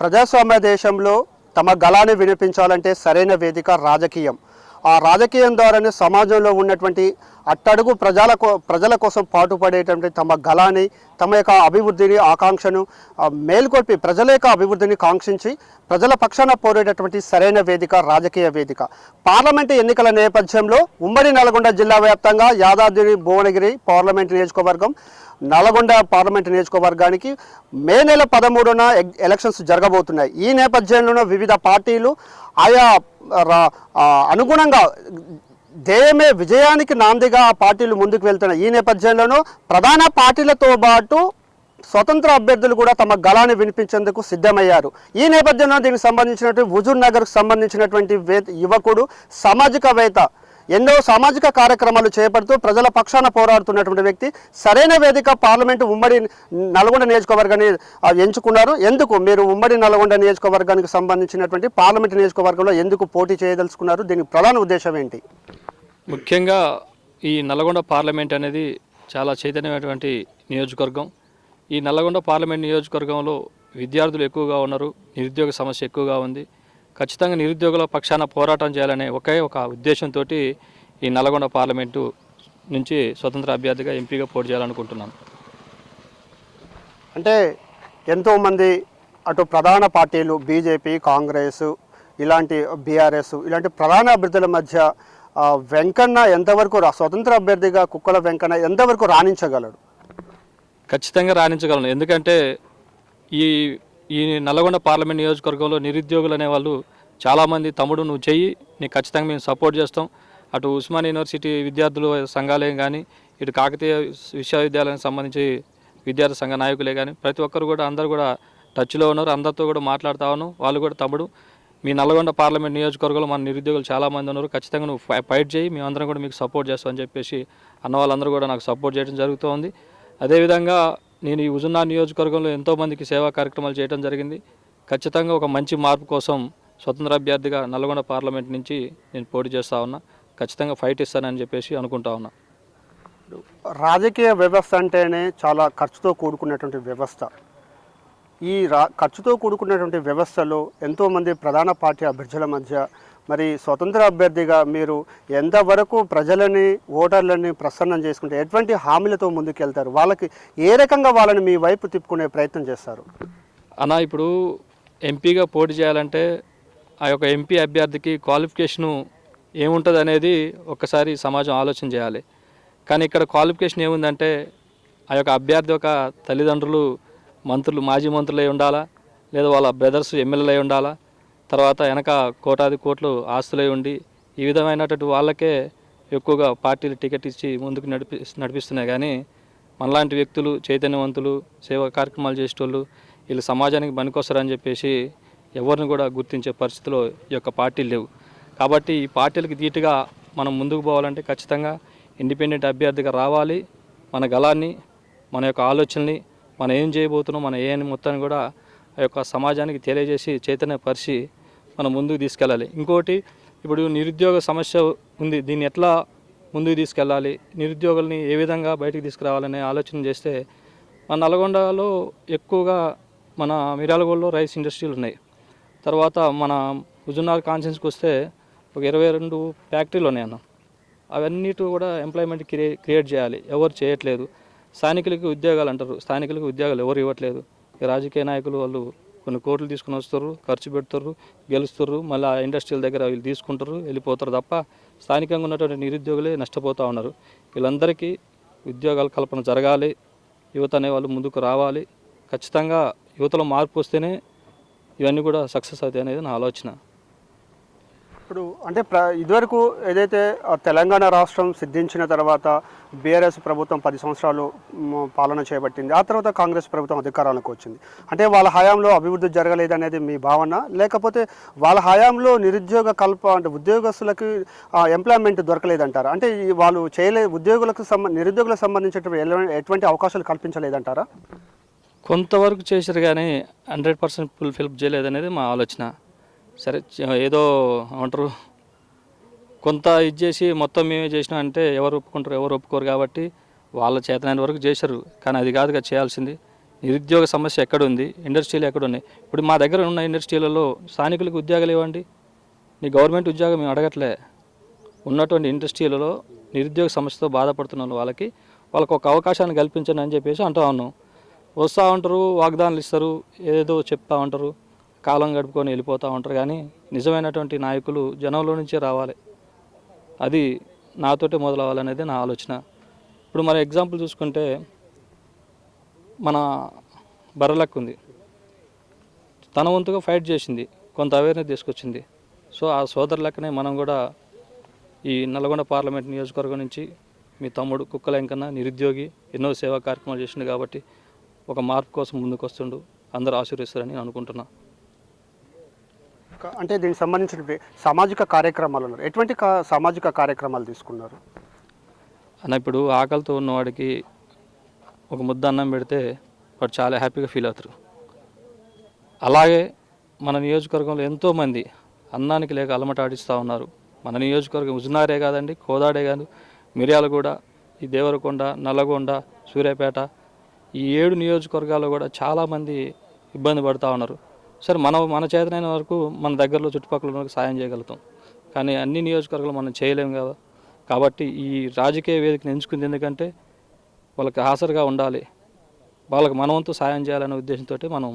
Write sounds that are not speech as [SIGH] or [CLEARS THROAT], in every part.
ప్రజాస్వామ్య దేశంలో తమ గళాన్ని వినిపించాలంటే సరైన వేదిక రాజకీయం. ఆ రాజకీయం ద్వారానే సమాజంలో ఉన్నటువంటి అట్టడుగు ప్రజల ప్రజల కోసం పాటుపడేటువంటి తమ గళాన్ని తమ యొక్క అభివృద్ధిని ఆకాంక్షను మేల్కొల్పి ప్రజల యొక్క అభివృద్ధిని కాంక్షించి ప్రజల పక్షాన పోరేటటువంటి సరైన వేదిక రాజకీయ వేదిక. పార్లమెంటు ఎన్నికల నేపథ్యంలో ఉమ్మడి నల్గొండ జిల్లా వ్యాప్తంగా యాదాద్రి భువనగిరి పార్లమెంటు నియోజకవర్గం నల్గొండ పార్లమెంటు నియోజకవర్గానికి మే నెల పదమూడున ఎలక్షన్స్ జరగబోతున్నాయి. ఈ నేపథ్యంలోనూ వివిధ పార్టీలు ఆయా రా- అనుగుణంగా ధ్యేయమే విజయానికి నాందిగా ఆ పార్టీలు ముందుకు వెళ్తున్నాయి. ఈ నేపథ్యంలోనూ ప్రధాన పార్టీలతో పాటు స్వతంత్ర అభ్యర్థులు కూడా తమ గళాన్ని వినిపించేందుకు సిద్ధమయ్యారు. ఈ నేపథ్యంలో దీనికి సంబంధించినటువంటి హుజూర్ నగర్కు సంబంధించినటువంటి వే సామాజిక సామాజికవేత్త ఎన్నో సామాజిక కార్యక్రమాలు చేపడుతూ ప్రజల పక్షాన పోరాడుతున్నటువంటి వ్యక్తి సరైన వేదిక పార్లమెంటు ఉమ్మడి నల్గొండ నియోజకవర్గాన్ని ఎంచుకున్నారు. ఎందుకు? మీరు ఉమ్మడి నల్గొండ నియోజకవర్గానికి సంబంధించినటువంటి పార్లమెంటు నియోజకవర్గంలో ఎందుకు పోటీ చేయదలుచుకున్నారు? దీనికి ప్రధాన ఉద్దేశం ఏంటి? ముఖ్యంగా ఈ నల్గొండ పార్లమెంట్ అనేది చాలా చైతన్యమైనటువంటి నియోజకవర్గం. ఈ నల్లగొండ పార్లమెంట్ నియోజకవర్గంలో విద్యార్థులు ఎక్కువగా ఉన్నారు నిరుద్యోగ సమస్య ఎక్కువగా ఉంది. ఖచ్చితంగా నిరుద్యోగుల పక్షాన పోరాటం చేయాలనే ఒకే ఒక ఉద్దేశంతో ఈ నల్గొండ పార్లమెంటు నుంచి స్వతంత్ర అభ్యర్థిగా ఎంపీగా పోటీ చేయాలనుకుంటున్నాను అంటే ఎంతోమంది అటు ప్రధాన పార్టీలు బీజేపీ కాంగ్రెస్ ఇలాంటి బీఆర్ఎస్ ఇలాంటి ప్రధాన అభ్యర్థుల మధ్య వెంకన్న ఎంతవరకు రా- స్వతంత్ర అభ్యర్థిగా కుక్కల వెంకన్న ఎంతవరకు రాణించగలడు? ఖచ్చితంగా రాణించగలను. ఎందుకంటే ఈ ఈ నల్లగొండ పార్లమెంట్ నియోజకవర్గంలో నిరుద్యోగులు అనేవాళ్ళు చాలామంది తమ్ముడు నువ్వు చెయ్యి నీకు ఖచ్చితంగా మేము సపోర్ట్ చేస్తాం. అటు ఉస్మాన్ యూనివర్సిటీ విద్యార్థులు సంఘాలే కానీ ఇటు కాకతీయ విశ్వవిద్యాలయానికి సంబంధించి విద్యార్థి సంఘ నాయకులే కానీ ప్రతి ఒక్కరు కూడా అందరూ కూడా టచ్లో ఉన్నారు. అందరితో కూడా మాట్లాడుతా ఉన్నాం. వాళ్ళు కూడా తమ్ముడు మీ నల్గొండ పార్లమెంట్ నియోజకవర్గంలో మన నిరుద్యోగులు చాలామంది ఉన్నారు. ఖచ్చితంగా నువ్వు ఫై- ఫైట్ చేయి మేమందరం కూడా మీకు సపోర్ట్ చేస్తామని చెప్పేసి అన్న వాళ్ళందరూ కూడా నాకు సపోర్ట్ చేయడం జరుగుతోంది. అదేవిధంగా నేను ఈ హుజున్నా నియోజకవర్గంలో ఎంతోమందికి సేవా కార్యక్రమాలు చేయడం జరిగింది. ఖచ్చితంగా ఒక మంచి మార్పు కోసం స్వతంత్ర అభ్యర్థిగా నల్గొండ పార్లమెంట్ నుంచి నేను పోటీ చేస్తా ఉన్నా. ఖచ్చితంగా ఫైట్ ఇస్తానని చెప్పేసి అనుకుంటా ఉన్నా. రాజకీయ వ్యవస్థ అంటేనే చాలా ఖర్చుతో కూడుకున్నటువంటి వ్యవస్థ. ఈ రా ఖర్చుతో కూడుకున్నటువంటి వ్యవస్థలో ఎంతోమంది ప్రధాన పార్టీ అభ్యర్థుల మధ్య మరి స్వతంత్ర అభ్యర్థిగా మీరు ఎంతవరకు ప్రజలని ఓటర్లని ప్రసన్నం చేసుకుంటే ఎటువంటి హామీలతో ముందుకెళ్తారు? వాళ్ళకి ఏ రకంగా వాళ్ళని మీ వైపు తిప్పుకునే ప్రయత్నం చేస్తారు? అన్న ఇప్పుడు ఎంపీగా పోటీ చేయాలంటే ఆ యొక్క ఎంపీ అభ్యర్థికి క్వాలిఫికేషను ఏముంటుంది అనేది ఒక్కసారి సమాజం ఆలోచన చేయాలి. కానీ ఇక్కడ క్వాలిఫికేషన్ ఏముందంటే ఆ యొక్క అభ్యర్థి యొక్క తల్లిదండ్రులు మంత్రులు మాజీ మంత్రులై ఉండాలా? లేదా వాళ్ళ బ్రదర్స్ ఎమ్మెల్యేలై ఉండాలా? తర్వాత వెనక కోటాది కోట్లు ఆస్తులై ఉండి ఈ విధమైనటువంటి వాళ్ళకే ఎక్కువగా పార్టీలు టికెట్ ఇచ్చి ముందుకు నడిపి నడిపిస్తున్నాయి. కానీ మనలాంటి వ్యక్తులు చైతన్యవంతులు సేవా కార్యక్రమాలు చేసేటోళ్ళు వీళ్ళు సమాజానికి పనికొస్తారని చెప్పేసి ఎవరిని కూడా గుర్తించే పరిస్థితిలో ఈ యొక్క పార్టీలు లేవు. కాబట్టి ఈ పార్టీలకు ధీటుగా మనం ముందుకు పోవాలంటే ఖచ్చితంగా ఇండిపెండెంట్ అభ్యర్థిగా రావాలి. మన గలాన్ని మన యొక్క ఆలోచనని మనం ఏం చేయబోతున్నాం మన ఏ అని మొత్తాన్ని కూడా ఆ యొక్క సమాజానికి తెలియజేసి చైతన్యపరిచి మనం ముందుకు తీసుకెళ్ళాలి. ఇంకోటి ఇప్పుడు నిరుద్యోగ సమస్య ఉంది. దీన్ని ఎట్లా ముందుకు తీసుకెళ్ళాలి? నిరుద్యోగుల్ని ఏ విధంగా బయటికి తీసుకురావాలనే ఆలోచన చేస్తే మన నల్గొండలో ఎక్కువగా మన మిర్యాలగూడలో రైస్ ఇండస్ట్రీలు ఉన్నాయి. తర్వాత మన హుజునార్ కాన్సెన్స్కి వస్తే ఒక ఇరవై రెండు ఫ్యాక్టరీలు ఉన్నాయి అన్న. అవన్నిటి కూడా ఎంప్లాయ్మెంట్ క్రియే క్రియేట్ చేయాలి. ఎవరు చేయట్లేదు. స్థానికులకి ఉద్యోగాలు అంటారు. స్థానికులకి ఉద్యోగాలు ఎవరు ఇవ్వట్లేదు. రాజకీయ నాయకులు వాళ్ళు కొన్ని కోట్లు తీసుకుని వస్తారు ఖర్చు పెడతారు గెలుస్తారు మళ్ళీ ఆ ఇండస్ట్రీల దగ్గర వీళ్ళు తీసుకుంటారు వెళ్ళిపోతారు తప్ప స్థానికంగా ఉన్నటువంటి నిరుద్యోగులే నష్టపోతూ ఉన్నారు. వీళ్ళందరికీ ఉద్యోగాల కల్పన జరగాలి యువత అనే వాళ్ళు ముందుకు రావాలి. ఖచ్చితంగా యువతలో మార్పు వస్తేనే ఇవన్నీ కూడా సక్సెస్ అవుతాయి అనేది నా ఆలోచన. ఇప్పుడు అంటే ప్ర ఇదివరకు ఏదైతే తెలంగాణ రాష్ట్రం సిద్ధించిన తర్వాత బీఆర్ఎస్ ప్రభుత్వం పది సంవత్సరాలు పాలన చేపట్టింది. ఆ తర్వాత కాంగ్రెస్ ప్రభుత్వం అధికారానికి వచ్చింది. అంటే వాళ్ళ హయాంలో అభివృద్ధి జరగలేదు అనేది మీ భావన? లేకపోతే వాళ్ళ హయాంలో నిరుద్యోగ కల్ప అంటే ఉద్యోగస్తులకి ఎంప్లాయ్మెంట్ దొరకలేదంటారా? అంటే వాళ్ళు చేయలే ఉద్యోగులకు సంబంధ నిరుద్యోగులకు సంబంధించినటువంటి ఎటువంటి అవకాశాలు కల్పించలేదంటారా? కొంతవరకు చేశారు కానీ హండ్రెడ్ పర్సెంట్ ఫుల్ఫిల్ చేయలేదనేది మా ఆలోచన. సరే ఏదో అంటారు కొంత ఇది చేసి మొత్తం మేమే చేసినాం అంటే ఎవరు ఒప్పుకుంటారు ఎవరు ఒప్పుకోరు కాబట్టి వాళ్ళ చేతనైన వరకు చేశారు. కానీ అది కాదుగా చేయాల్సింది. నిరుద్యోగ సమస్య ఎక్కడ ఉంది ఇండస్ట్రీలు ఎక్కడ ఉన్నాయి ఇప్పుడు మా దగ్గర ఉన్న ఇండస్ట్రీలలో స్థానికులకు ఉద్యోగాలు ఇవ్వండి. నీ గవర్నమెంట్ ఉద్యోగం మేము అడగట్లే. ఉన్నటువంటి ఇండస్ట్రీలలో నిరుద్యోగ సమస్యతో బాధపడుతున్న వాళ్ళకి వాళ్ళకి ఒక అవకాశాన్ని కల్పించండి అని చెప్పేసి అంటూ ఉన్నాం. వస్తూ ఉంటారు వాగ్దానాలు ఇస్తారు ఏదో చెప్తా ఉంటారు. కాలం గడుపుకొని వెళ్ళిపోతూ ఉంటారు. కానీ నిజమైనటువంటి నాయకులు జనంలో నుంచే రావాలి. అది నాతోటే మొదలవ్వాలనేది నా ఆలోచన. ఇప్పుడు మన ఎగ్జాంపుల్ చూసుకుంటే మన బర్రలక్ ఉంది. తన వంతుగా ఫైట్ చేసింది. కొంత అవేర్నెస్ తీసుకొచ్చింది. సో ఆ సోదరు లెక్కనే మనం కూడా ఈ నల్గొండ పార్లమెంట్ నియోజకవర్గం నుంచి మీ తమ్ముడు కుక్కలెంకన్న నిరుద్యోగి ఎన్నో సేవా కార్యక్రమాలు చేసిండు కాబట్టి ఒక మార్పు కోసం ముందుకు వస్తుండు అందరూ ఆశీర్విస్తారని నేను అంటే దీనికి సంబంధించిన సామాజిక కార్యక్రమాలు ఉన్నారు ఎటువంటి సామాజిక కార్యక్రమాలు తీసుకున్నారు? అన్న ఇప్పుడు ఆకలితో ఉన్నవాడికి ఒక ముద్ద అన్నం పెడితే వాడు చాలా హ్యాపీగా ఫీల్ అవుతారు. అలాగే మన నియోజకవర్గంలో ఎంతోమంది అన్నానికి లేక అలమటాడిస్తూ ఉన్నారు. మన నియోజకవర్గం ఉజునారే కాదండి కోదాడే కాదు. మిర్యాలగూడ ఈ దేవరకొండ నల్లగొండ సూర్యాపేట ఈ ఏడు నియోజకవర్గాల్లో కూడా చాలామంది ఇబ్బంది పడుతూ ఉన్నారు. సరే మన మన చేతనైన వరకు మన దగ్గరలో చుట్టుపక్కల ఉన్న సాయం చేయగలుగుతాం. కానీ అన్ని నియోజకవర్గాలు మనం చేయలేం కదా. కాబట్టి ఈ రాజకీయ వేదికను ఎంచుకుంది ఎందుకంటే వాళ్ళకి హాజరుగా ఉండాలి. వాళ్ళకి మనవంతు సాయం చేయాలనే ఉద్దేశంతో మనం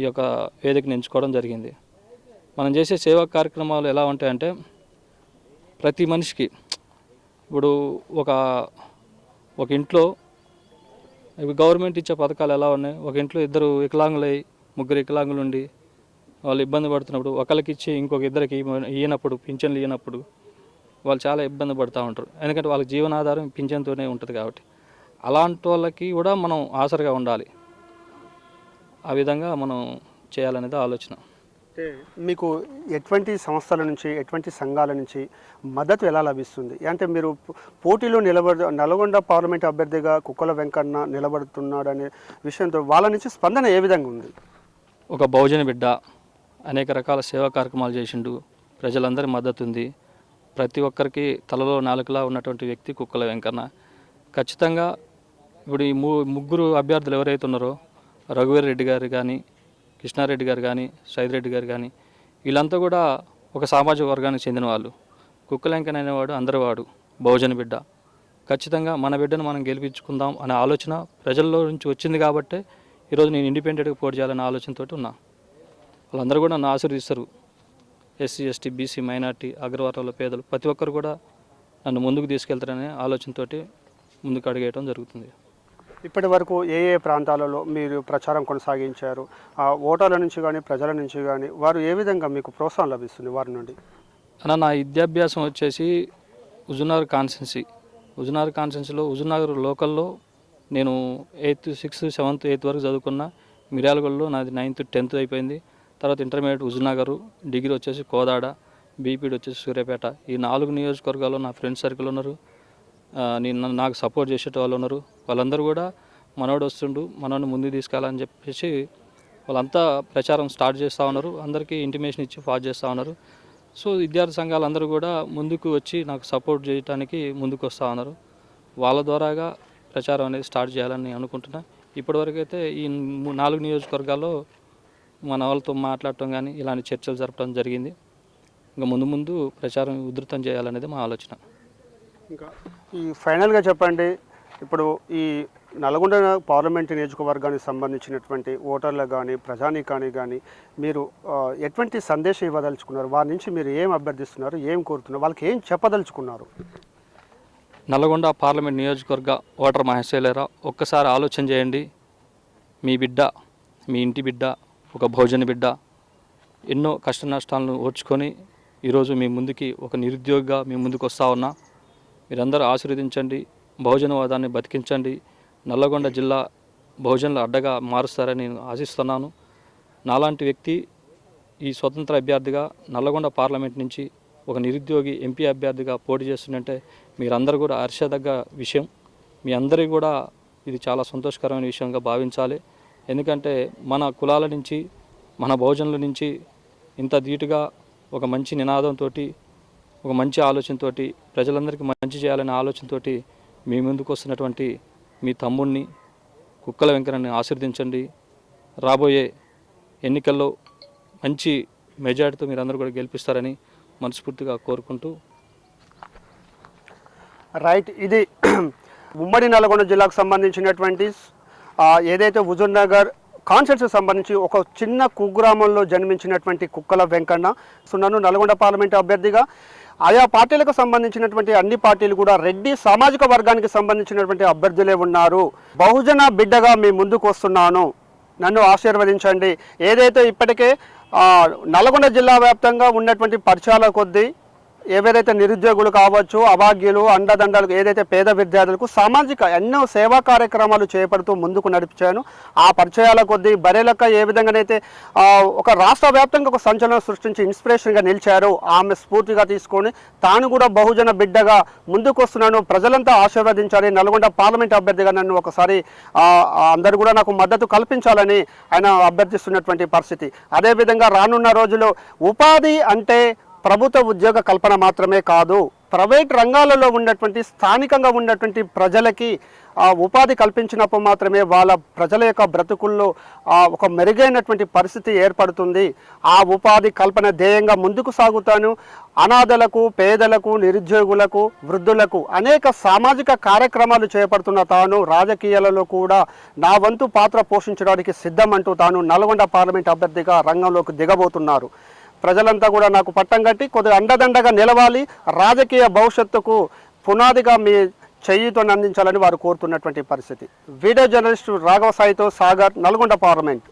ఈ యొక్క వేదికను ఎంచుకోవడం జరిగింది. మనం చేసే సేవా కార్యక్రమాలు ఎలా ఉంటాయంటే ప్రతి మనిషికి ఇప్పుడు ఒక ఒక ఇంట్లో గవర్నమెంట్ ఇచ్చే పథకాలు ఎలా ఉన్నాయి? ఒక ఇంట్లో ఇద్దరు వికలాంగులై ముగ్గురు వికలాంగులు ఉండి వాళ్ళు ఇబ్బంది పడుతున్నప్పుడు ఒకరికి ఇచ్చి ఇంకొక ఇద్దరికి ఇయ్యినప్పుడు ఇయ్యనప్పుడు పింఛన్లు ఇవ్వనప్పుడు వాళ్ళు చాలా ఇబ్బంది పడుతూ ఉంటారు. ఎందుకంటే వాళ్ళకి జీవనాధారం పింఛన్తోనే ఉంటుంది కాబట్టి. అలాంటి వాళ్ళకి కూడా మనం ఆసరగా ఉండాలి. ఆ విధంగా మనం చేయాలనేది ఆలోచన. అంటే మీకు ఎటువంటి సంస్థల నుంచి ఎటువంటి సంఘాల నుంచి మద్దతు ఎలా లభిస్తుంది? అంటే మీరు పో- పోటీలో నిలబడ నల్గొండ పార్లమెంట్ అభ్యర్థిగా కుక్కల వెంకన్న నిలబడుతున్నాడనే విషయంతో వాళ్ళ నుంచి స్పందన ఏ విధంగా ఉంది? ఒక బహుజన బిడ్డ అనేక రకాల సేవా కార్యక్రమాలు చేసిండు. ప్రజలందరి మద్దతు ఉంది ప్రతి ఒక్కరికి తలలో నాలుకలా ఉన్నటువంటి వ్యక్తి కుక్కల వెంకన్న. ఖచ్చితంగా ఇప్పుడు ఈ ము ముగ్గురు అభ్యర్థులు ఎవరైతే ఉన్నారో రఘువీర్ రెడ్డి గారు కానీ కృష్ణారెడ్డి గారు కానీ సైదిరెడ్డి గారు కానీ వీళ్ళంతా కూడా ఒక సామాజిక వర్గానికి చెందిన వాళ్ళు. కుక్కలెంకన్ అనేవాడు అందరివాడు భోజన బహుజన బిడ్డ. ఖచ్చితంగా మన బిడ్డను మనం గెలిపించుకుందాం అనే ఆలోచన ప్రజల్లో నుంచి వచ్చింది కాబట్టే ఈరోజు నేను ఇండిపెండెంట్గా పోటీ చేయాలనే ఆలోచనతో ఉన్నా. వాళ్ళందరూ కూడా నన్ను ఆశీర్వదిస్తారు. ఎస్సీ ఎస్టీ బీసీ మైనార్టీ అగ్రవర్గాల పేదలు ప్రతి ఒక్కరు కూడా నన్ను ముందుకు తీసుకెళ్తారనే ఆలోచనతోటి ముందుకు అడిగేయడం జరుగుతుంది. ఇప్పటి వరకు ఏ ఏ ప్రాంతాలలో మీరు ప్రచారం కొనసాగించారు? ఆ ఓటర్ల నుంచి కానీ ప్రజల నుంచి కానీ వారు ఏ విధంగా మీకు ప్రోత్సాహం లభిస్తుంది వారి నుండి? అన్న నా విద్యాభ్యాసం వచ్చేసి హుజునార్ కాన్స్టెన్సీ హుజునార్ కాన్స్టెన్సీలో హుజునార్ లోకల్లో నేను ఎయిత్ సిక్స్త్ సెవెంత్ ఎయిత్ వరకు చదువుకున్న. మిర్యాలగూడలో నాది నైన్త్ టెన్త్ అయిపోయింది. తర్వాత ఇంటర్మీడియట్ హుజునగర్ డిగ్రీ వచ్చేసి కోదాడ బీపీడి వచ్చేసి సూర్యాపేట. ఈ నాలుగు నియోజకవర్గాల్లో నా ఫ్రెండ్స్ సర్కిల్ ఉన్నారు. నేను నాకు సపోర్ట్ చేసేట వాళ్ళు ఉన్నారు. వాళ్ళందరూ కూడా మనోడు వస్తుండు మనోడిని ముందుకు తీసుకెళ్ళాలని చెప్పేసి వాళ్ళంతా ప్రచారం స్టార్ట్ చేస్తూ ఉన్నారు. అందరికీ ఇంటిమేషన్ ఇచ్చి ఫాస్ట్ చేస్తూ ఉన్నారు. సో విద్యార్థి సంఘాలు అందరూ కూడా ముందుకు వచ్చి నాకు సపోర్ట్ చేయడానికి ముందుకు వస్తూ ఉన్నారు. వాళ్ళ ద్వారాగా ప్రచారం అనేది స్టార్ట్ చేయాలని నేను అనుకుంటున్నా. ఇప్పటివరకు అయితే ఈ నాలుగు నియోజకవర్గాల్లో మన వాళ్ళతో మాట్లాడటం కానీ ఇలాంటి చర్చలు జరపడం జరిగింది. ఇంకా ముందు ముందు ప్రచారం ఉధృతం చేయాలనేది మా ఆలోచన. ఇంకా ఈ ఫైనల్గా చెప్పండి. ఇప్పుడు ఈ నల్గొండ పార్లమెంట్ నియోజకవర్గానికి సంబంధించినటువంటి ఓటర్లకు కానీ ప్రజానీకానికి కానీ మీరు ఎటువంటి సందేశం ఇవ్వదలుచుకున్నారు? వారి నుంచి మీరు ఏం అభ్యర్థిస్తున్నారు? ఏం కోరుతున్నారు? వాళ్ళకి ఏం చెప్పదలుచుకున్నారు? నల్గొండ పార్లమెంట్ నియోజకవర్గ ఓటర్ మహేశ్వరరావు ఒక్కసారి ఆలోచన చేయండి. మీ బిడ్డ మీ ఇంటి బిడ్డ ఒక భోజన బిడ్డ ఎన్నో కష్ట నష్టాలను ఓర్చుకొని ఈరోజు మీ ముందుకి ఒక నిరుద్యోగిగా మీ ముందుకు వస్తా ఉన్నా. మీరందరూ ఆశీర్వదించండి బహుజనవాదాన్ని బతికించండి. నల్లగొండ జిల్లా బహుజనుల అడ్డగా మారుస్తారని నేను ఆశిస్తున్నాను. నాలాంటి వ్యక్తి ఈ స్వతంత్ర అభ్యర్థిగా నల్లగొండ పార్లమెంట్ నుంచి ఒక నిరుద్యోగి ఎంపీ అభ్యర్థిగా పోటీ చేస్తుందంటే మీరందరూ కూడా హర్షదగ్గ విషయం. మీ అందరికీ కూడా ఇది చాలా సంతోషకరమైన విషయంగా భావించాలి. ఎందుకంటే మన కులాల నుంచి మన బహుజనుల నుంచి ఇంత ధీటుగా ఒక మంచి నినాదంతో ఒక మంచి ఆలోచనతోటి ప్రజలందరికీ మంచి చేయాలనే ఆలోచనతోటి మీ ముందుకు వస్తున్నటువంటి మీ తమ్ముడిని కుక్కల వెంకన్నని ఆశీర్దించండి రాబోయే ఎన్నికల్లో మంచి మెజార్టీతో మీరందరూ కూడా గెలిపిస్తారని మనస్ఫూర్తిగా కోరుకుంటూ రైట్ ఇది [CLEARS THROAT] ఉమ్మడి నల్గొండ జిల్లాకు సంబంధించినటువంటి ఏదైతే హుజూర్ నగర్ కాన్సెప్ట్స్ సంబంధించి ఒక చిన్న కుగ్రామంలో జన్మించినటువంటి కుక్కల వెంకన్న సున్నాను నల్గొండ పార్లమెంటు అభ్యర్థిగా ఆయా పార్టీలకు సంబంధించినటువంటి అన్ని పార్టీలు కూడా రెడ్డి సామాజిక వర్గానికి సంబంధించినటువంటి అభ్యర్థులే ఉన్నారు. బహుజన బిడ్డగా మీ ముందుకు వస్తున్నాను. నన్ను ఆశీర్వదించండి. ఏదైతే ఇప్పటికే నల్గొండ జిల్లా వ్యాప్తంగా ఉన్నటువంటి పరిచయాల కొద్దీ ఏవైతే నిరుద్యోగులు కావచ్చు అభాగ్యులు అండదండలు ఏదైతే పేద విద్యార్థులకు సామాజిక ఎన్నో సేవా కార్యక్రమాలు చేపడుతూ ముందుకు నడిపించాను. ఆ పరిచయాల కొద్దీ బరేలక్క ఏ విధంగానైతే ఒక రాష్ట్ర వ్యాప్తంగా ఒక సంచలనం సృష్టించి ఇన్స్పిరేషన్గా నిలిచారు ఆమె స్ఫూర్తిగా తీసుకొని తాను కూడా బహుజన బిడ్డగా ముందుకు వస్తున్నాను ప్రజలంతా ఆశీర్వదించాలి. నల్గొండ పార్లమెంట్ అభ్యర్థిగా నన్ను ఒకసారి అందరు అందరూ కూడా నాకు మద్దతు కల్పించాలని ఆయన అభ్యర్థిస్తున్నటువంటి పరిస్థితి. అదేవిధంగా రానున్న రోజుల్లో ఉపాధి అంటే ప్రభుత్వ ఉద్యోగ కల్పన మాత్రమే కాదు ప్రైవేట్ రంగాలలో ఉన్నటువంటి స్థానికంగా ఉన్నటువంటి ప్రజలకి ఉపాధి కల్పించినప్పుడు మాత్రమే వాళ్ళ ప్రజల యొక్క బ్రతుకుల్లో ఒక మెరుగైనటువంటి పరిస్థితి ఏర్పడుతుంది. ఆ ఉపాధి కల్పన ధ్యేయంగా ముందుకు సాగుతాను. అనాథలకు పేదలకు నిరుద్యోగులకు వృద్ధులకు అనేక సామాజిక కార్యక్రమాలు చేపడుతున్న తాను రాజకీయాలలో కూడా నా వంతు పాత్ర పోషించడానికి సిద్ధం అంటూ తాను నల్గొండ పార్లమెంట్ అభ్యర్థిగా రంగంలోకి దిగబోతున్నారు. ప్రజలంతా కూడా నాకు పట్టం కట్టి కొద్దిగా అండదండగా నిలవాలి. రాజకీయ భవిష్యత్తుకు పునాదిగా మీ చెయ్యితో అందించాలని వారు కోరుతున్నటువంటి పరిస్థితి. వీడియో జర్నలిస్టు రాఘవ సాయితో సాగర్ నల్గొండ పార్లమెంట్.